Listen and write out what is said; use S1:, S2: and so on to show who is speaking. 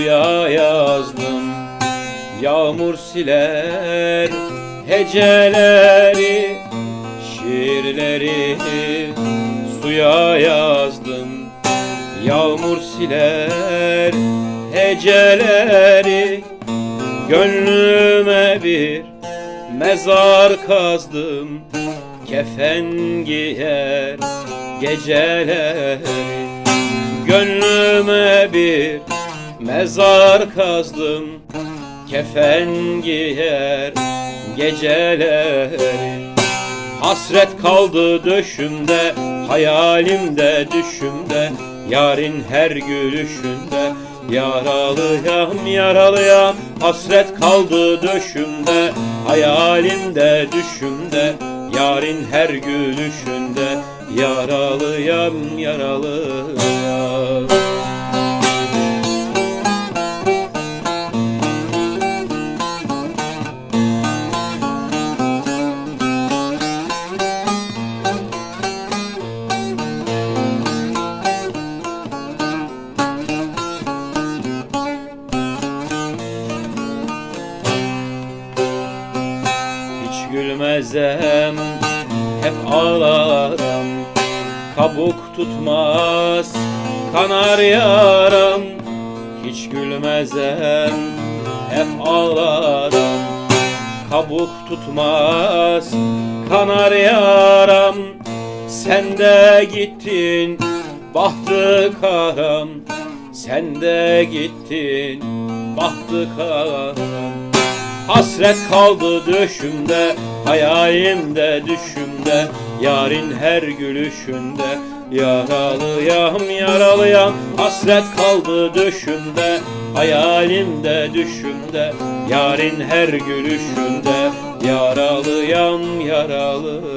S1: suya yazdım. Yağmur siler heceleri Şiirleri suya yazdım. Yağmur siler heceleri Gönlüme bir mezar kazdım. Kefen giyer geceleri Gönlüme bir mezar kazdım Kefen giyer geceleri. Hasret kaldı döşümde Hayalimde düşümde Yarın her gülüşünde. Yaralıyam yaralıyam Hasret kaldı döşümde Hayalimde düşümde Yarın her gülüşünde. Yaralıyam yaralıyam gülmezem hep ağlarım. Kabuk tutmaz kanar yaram. Hiç gülmezem hep ağlarım. Kabuk tutmaz kanar yaram. Sen de gittin bahtı karam Sen de gittin bahtı karam Hasret kaldı döşümde Hayalimde düşümde Yarın her gülüşünde Yaralıyam yaralıyam Hasret kaldı döşümde Hayalimde düşümde Yarın her gülüşünde Yaralıyam yaralıyam